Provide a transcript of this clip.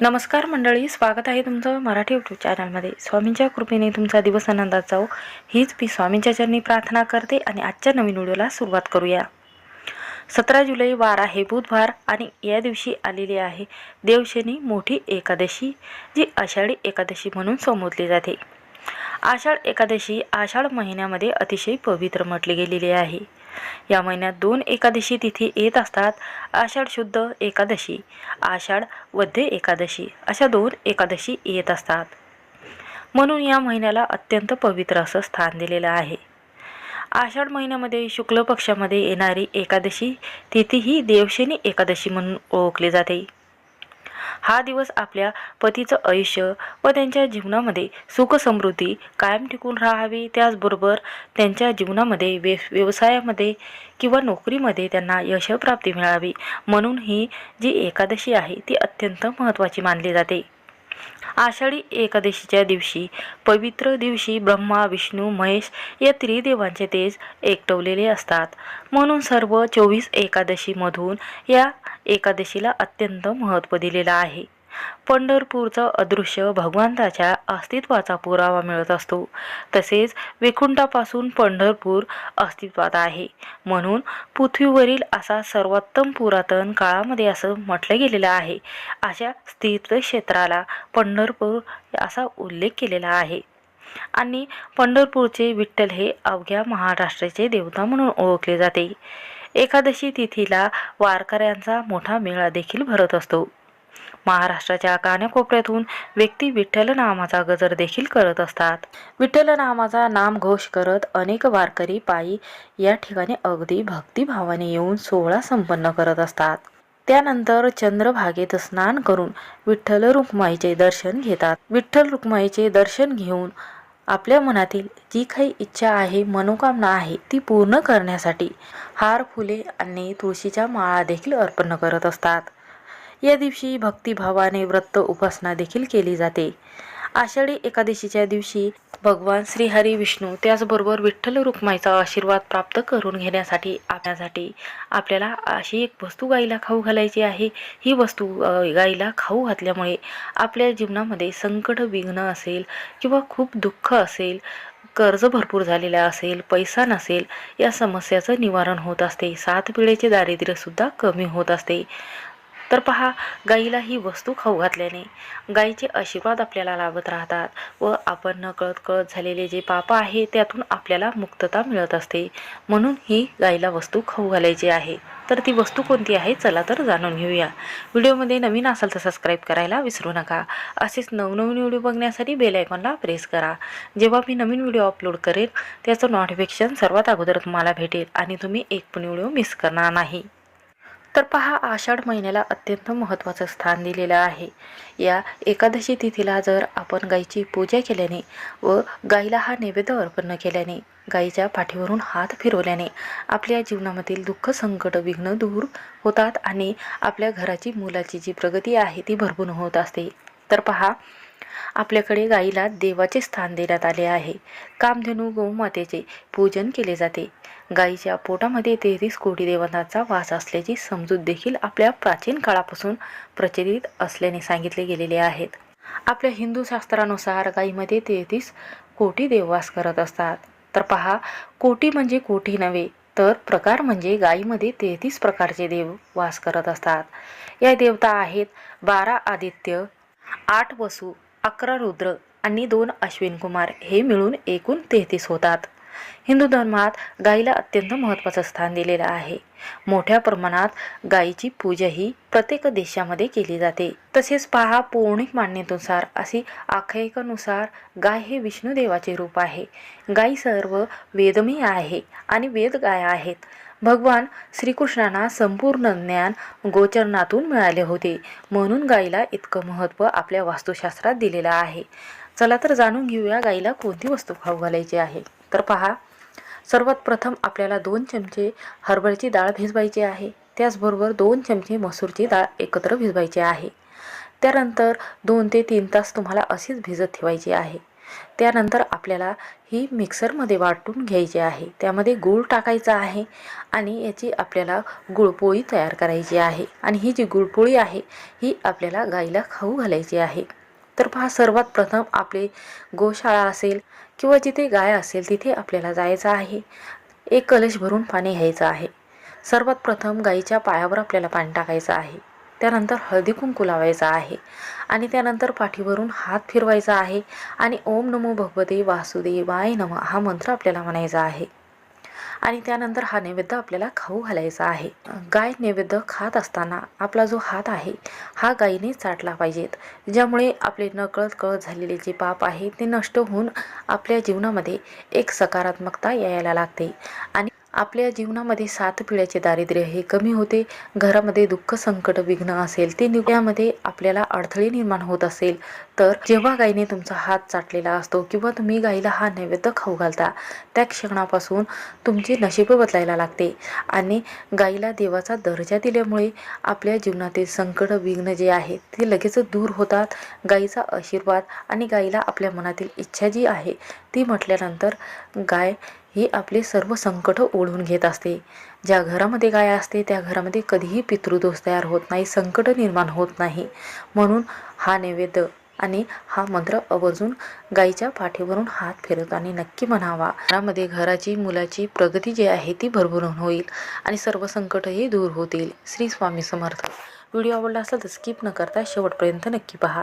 नमस्कार मंडळी स्वागत आहे तुमचं मराठी यूट्यूब चॅनलमध्ये स्वामींच्या कृपेने तुमचा दिवस आनंदात जाऊ हीच मी स्वामींच्या चरणी प्रार्थना करते आणि आजच्या नवीन व्हिडिओला सुरुवात करूया. सतरा जुलै वार आहे बुधवार आणि या दिवशी आलेली आहे देवशनी मोठी एकादशी जी आषाढी एकादशी म्हणून संबोधली जाते. आषाढ एकादशी आषाढ महिन्यामध्ये अतिशय पवित्र म्हटली गेलेली आहे. या महिन्यात दोन एकादशी तिथी येत असतात. आषाढ शुद्ध एकादशी आषाढ वद्य एकादशी अशा दोन एकादशी येत असतात. म्हणून या महिन्याला अत्यंत पवित्र असं स्थान दिलेलं आहे. आषाढ महिन्यामध्ये शुक्ल पक्षामध्ये येणारी एकादशी तिथी ही देवशेनी एकादशी म्हणून ओळखली जाते. हा दिवस आपल्या पतीचं आयुष्य व त्यांच्या जीवनामध्ये सुख समृद्धी कायम टिकून राहावी. त्याचबरोबर त्यांच्या जीवनामध्ये व्य व्यवसायामध्ये किंवा नोकरीमध्ये त्यांना यशप्राप्ती मिळावी. म्हणून ही जी एकादशी आहे ती अत्यंत महत्त्वाची मानली जाते. आषाढी एकादशीच्या दिवशी पवित्र दिवशी ब्रह्मा विष्णू महेश या त्रिदेवांचे तेज एकटवलेले असतात. म्हणून सर्व चोवीस एकादशीमधून या एकादशीला अत्यंत महत्त्व दिलेलं आहे. पंढरपूरचं अदृश्य भगवंताच्या अस्तित्वाचा पुरावा मिळत असतो. तसेच वैकुंठापासून पंढरपूर अस्तित्वात आहे. म्हणून पृथ्वीवरील असा सर्वोत्तम पुरातन काळामध्ये असं म्हटलं गेलेलं आहे. अशा तीर्थक्षेत्राला पंढरपूर असा उल्लेख केलेला आहे. आणि पंढरपूरचे विठ्ठल हे अवघ्या महाराष्ट्राचे देवता म्हणून ओळखले जाते. एकादशी तिथीला वारकऱ्यांचा मोठा मेळा देखील भरत असतो. महाराष्ट्राच्या कानाकोपऱ्यातून व्यक्ती विठ्ठल नामाचा गजर देखील करत असतात. विठ्ठल नामाचा नामघोष करत अनेक वारकरी पायी या ठिकाणी अगदी भक्तिभावाने येऊन सोहळा संपन्न करत असतात. त्यानंतर चंद्रभागेत स्नान करून विठ्ठल रुक्माईचे दर्शन घेतात. विठ्ठल रुक्माईचे दर्शन घेऊन आपल्या मनातील जी काही इच्छा आहे मनोकामना आहे ती पूर्ण करण्यासाठी हार फुले आणि तुळशीच्या माळा देखील अर्पण करत असतात. या दिवशी भक्तिभावाने व्रत उपासना देखील केली जाते. आषाढी एकादशीच्या दिवशी भगवान श्रीहरी विष्णू त्याचबरोबर विठ्ठल रुक्माईचा आशीर्वाद प्राप्त करून घेण्यासाठी आपल्यासाठी आपल्याला अशी एक वस्तू गाईला खाऊ घालायची आहे. ही वस्तू गाईला खाऊ घातल्यामुळे आपल्या जीवनामध्ये संकट विघ्न असेल किंवा खूप दुःख असेल कर्ज भरपूर झालेलं असेल पैसा नसेल या समस्याचं निवारण होत असते. सात पिढीचे दारिद्र्यसुद्धा कमी होत असते. तर पहा गाईला ही वस्तू खाऊ घातल्याने गाईचे आशीर्वाद आपल्याला लाभत राहतात व आपण नकळत कळत झालेले जे पाप आहे त्यातून आपल्याला मुक्तता मिळत असते. म्हणून ही गाईला वस्तू खाऊ घालायची आहे. तर ती वस्तू कोणती आहे? चला तर जाणून घेऊया. व्हिडिओमध्ये नवीन असाल तर सबस्क्राईब करायला विसरू नका. असेच नवनवीन व्हिडिओ बघण्यासाठी बेल आयकॉनला प्रेस करा. जेव्हा मी नवीन व्हिडिओ अपलोड करेल त्याचं नोटिफिकेशन सर्वात अगोदर तुम्हाला भेटेल आणि तुम्ही एक पण व्हिडिओ मिस करणार नाही. तर पहा आषाढ महिन्याला अत्यंत महत्त्वाचं स्थान दिलेलं आहे. या एकादशी तिथीला जर आपण गाईची पूजा केल्याने व गाईला हा नैवेद्य अर्पण केल्याने गाईच्या पाठीवरून हात फिरवल्याने आपल्या जीवनामधील दुःख संकट विघ्न दूर होतात आणि आपल्या घराची मुलाची जी प्रगती आहे ती भरपूर होत असते. तर पहा आपल्याकडे गाईला देवाचे स्थान देण्यात आले आहे. कामधेनू गोमातेचे पूजन केले जाते. गाईच्या पोटामध्ये तेहतीस कोटी देवतांचा वास असल्याची समजूत देखील आपल्या प्राचीन काळापासून प्रचलित असल्याने सांगितले गेलेले आहेत. आपल्या हिंदू शास्त्रानुसार गाईमध्ये तेहतीस कोटी देववास करत असतात. तर पहा कोटी म्हणजे कोटी नव्हे तर प्रकार म्हणजे गाईमध्ये तेहतीस प्रकारचे देव वास करत असतात. या देवता आहेत बारा आदित्य आठ वसू अकरा रुद्र आणि दोन अश्विन कुमार हे मिळून एकूण तेहतीस होतात. हिंदू धर्मात गाईला अत्यंत महत्त्वाचं स्थान दिलेलं आहे. मोठ्या प्रमाणात गायीची पूजा ही प्रत्येक देशामध्ये केली जाते. तसेच पहा पौराणिक मान्यतेनुसार अशी आख्यायिकानुसार गाय हे विष्णुदेवाचे रूप आहे. गाई सर्व वेदमय आहे आणि वेद गाय आहेत. भगवान श्रीकृष्णांना संपूर्ण ज्ञान गोचरणातून मिळाले होते. म्हणून गाईला इतकं महत्त्व आपल्या वास्तुशास्त्रात दिलेलं आहे. चला तर जाणून घेऊया गाईला कोणती वस्तू खाऊ घालायची आहे. तर पहा. सर्वात प्रथम आपल्याला दोन चमचे हरभऱ्याची डाळ भिजवायची आहे. त्याचबरोबर दोन चमचे मसूरची डाळ एकत्र भिजवायची आहे. त्यानंतर दोन ते तीन तास तुम्हाला अशीच भिजत ठेवायची आहे. त्यानंतर आपल्याला ही मिक्सरमध्ये वाटून घ्यायची आहे. त्यामध्ये गूळ टाकायचा आहे आणि याची आपल्याला गुळपोळी तयार करायची आहे. आणि ही जी गुळपोळी आहे ही आपल्याला गाईला खाऊ घालायची आहे. तर पहा सर्वात प्रथम आपले गोशाळा असेल किंवा जिथे गाय असेल तिथे आपल्याला जायचं आहे. एक कलश भरून पाणी घ्यायचं आहे. सर्वात प्रथम गाईच्या पायावर आपल्याला पाणी टाकायचं आहे. त्यानंतर हळदी कुंकू लावायचा आहे. आणि त्यानंतर पाठीवरून हात फिरवायचा आहे. आणि ओम नमो भगवते वासुदेवाय नम हा मंत्र आपल्याला म्हणायचा आहे. आणि त्यानंतर हा नैवेद्य आपल्याला खाऊ घालायचा आहे. गाय नैवेद्य खात असताना आपला जो हात आहे हा गायीने चाटला पाहिजेत ज्यामुळे आपले नकळत कळत झालेले जे पाप आहे ते नष्ट होऊन आपल्या जीवनामध्ये एक सकारात्मकता यायला लागते. आणि आपल्या जीवनामध्ये सात पिढ्याचे दारिद्र्य हे कमी होते. घरामध्ये दुःख संकट विघ्न असेल ते निघण्यामध्ये आपल्याला अडथळे निर्माण होत असेल. तर जेव्हा गायीने तुमचा हात चाटलेला असतो किंवा तुम्ही गाईला हा नैवेद्य खाऊ घालता त्या क्षणापासून तुमचे नशीब बदलायला लागते. आणि गाईला देवाचा दर्जा दिल्यामुळे आपल्या जीवनातील संकट विघ्न जे आहे ते लगेच दूर होतात. गाईचा आशीर्वाद आणि गाईला आपल्या मनातील इच्छा जी आहे ती म्हटल्यानंतर गाय ही आपले सर्व संकट ओढून घेत असते. ज्या घरामध्ये गाय असते त्या घरामध्ये कधीही पितृदोष तयार होत नाही संकट निर्माण होत नाही. म्हणून हा नैवेद्य आणि हा मंत्र आवर्जून गाईच्या पाठीवरून हात फिरत आणि नक्की म्हणावा घरामध्ये घराची मुलाची प्रगती जी आहे ती भरभरून होईल आणि सर्व संकटही दूर होतील. श्री स्वामी समर्थ. व्हिडिओ आवडला असेल तर स्किप न करता शेवटपर्यंत नक्की पहा.